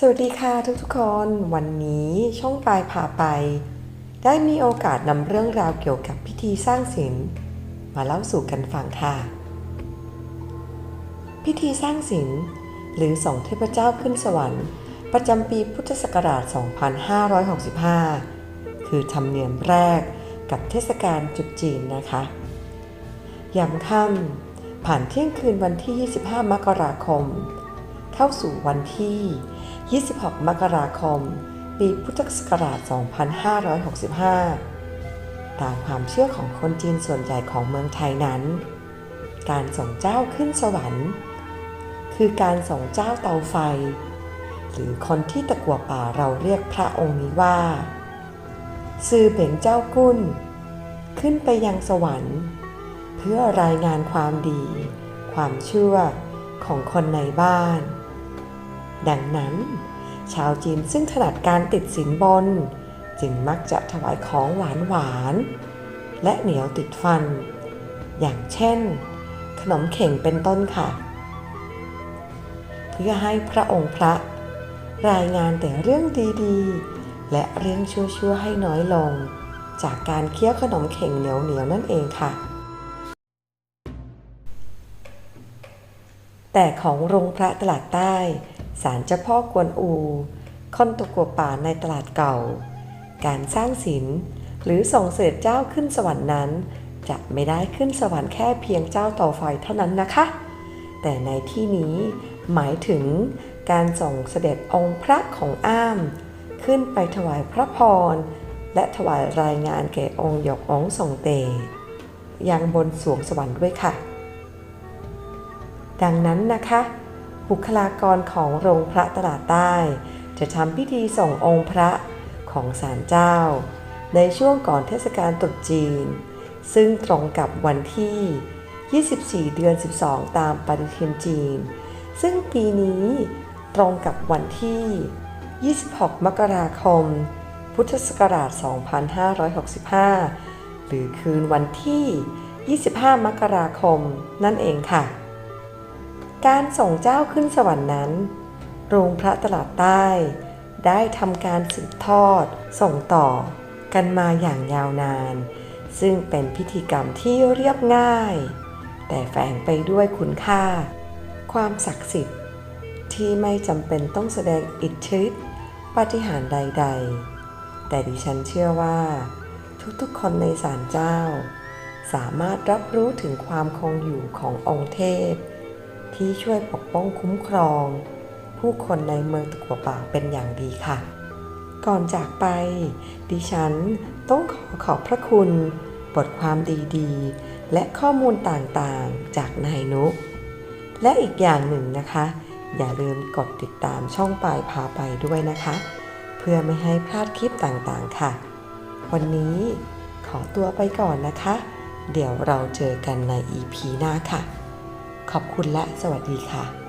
สวัสดีค่ะทุกๆคนวันนี้ช่องปลายพาไป ได้มีโอกาสนำเรื่องราวเกี่ยวกับพิธีสร้างศิลป์มาเล่าสู่กันฟังค่ะ พิธีสร้างศิลป์หรือส่งเทพเจ้าขึ้นสวรรค์ ประจำปีพุทธศักราช 2565 คือธรรมเนียมแรกกับเทศกาลจุดจีนนะคะยามค่ำผ่านเที่ยงคืนวันที่ 25 มกราคม เข้าสู่วันที่ 26 มกราคม ปีพุทธศักราช 2565 ตามความเชื่อของคนจีนส่วนใหญ่ของเมืองไทยนั้น การส่งเจ้าขึ้นสวรรค์ คือการส่งเจ้าเตาไฟ หรือคนที่ตะกัวป่าเราเรียกพระองค์นี้ว่าซือเบ่งเจ้ากุ้น ขึ้นไปยังสวรรค์ เพื่อรายงานความดี ความเชื่อของคนในบ้าน ดังนั้น ชาวจีนซึ่งถนัดการติดสินบน จึงมักจะถวายของหวานหวาน และเหนียวติดฟัน อย่างเช่น ขนมเข่งเป็นต้นค่ะ เพื่อให้พระองค์พระ รายงานแต่เรื่องดีๆ และเรื่องชั่วๆให้น้อยลง จากการเคี้ยวขนมเข่งเหนียวๆนั่นเองค่ะแต่ของโรงพระตลาดใต้ ศาลเจ้าพ่อกวนอูคอนตะกัวป่าในตลาดเก่า การสร้างศิลป์หรือส่งเสด็จเจ้าขึ้นสวรรค์นั้น จะไม่ได้ขึ้นสวรรค์แค่เพียงเจ้าต่อไฟเท่านั้นนะคะ แต่ในที่นี้หมายถึงการส่งเสด็จองค์พระของอ้าม ขึ้นไปถวายพระพร และถวายรายงานแก่องค์หยกองค์ทรงเตยังบนสวงสวรรค์ด้วยค่ะ ดังนั้นนะคะ บุคลากรของโรงพระตลาดใต้ จะทำพิธีส่งองค์พระของศาลเจ้า ในช่วงก่อนเทศกาลตรุษจีน ซึ่งตรงกับวันที่ 24 เดือน 12 ตามปฏิทินจีน ซึ่งปีนี้ตรงกับวันที่ 26 มกราคม พุทธศักราช 2565 หรือคืนวันที่ 25 มกราคมนั่นเองค่ะ การส่งเจ้าขึ้นสวรรค์นั้น โรงพระตลาดใต้ ได้ทำการสืบทอด ส่งต่อ กันมาอย่างยาวนาน ซึ่งเป็นพิธีกรรมที่เรียบง่าย แต่แฝงไปด้วยคุณค่า ความศักดิ์สิทธิ์ ที่ไม่จำเป็นต้องแสดงอิทธิฤทธิ์ปาฏิหาริย์ใด ๆ แต่ดิฉันเชื่อว่า ทุกๆคนในศาลเจ้า สามารถรับรู้ถึงความคงอยู่ขององค์เทพ ที่ช่วยปกป้องคุ้มครอง ผู้คนในเมืองตะกัวป่าเป็นอย่างดีค่ะ ก่อนจากไป ดิฉันต้องขอขอบพระคุณ บทความดีๆ และข้อมูลต่างๆ จากนายนุกและอีกอย่างหนึ่งนะคะ อย่าลืมกดติดตามช่องปลายพาไปด้วยนะคะ เพื่อไม่ให้พลาดคลิปต่างๆค่ะ วันนี้ขอตัวไปก่อนนะคะ เดี๋ยวเราเจอกันใน EP หน้าค่ะ ขอบคุณและสวัสดีค่ะ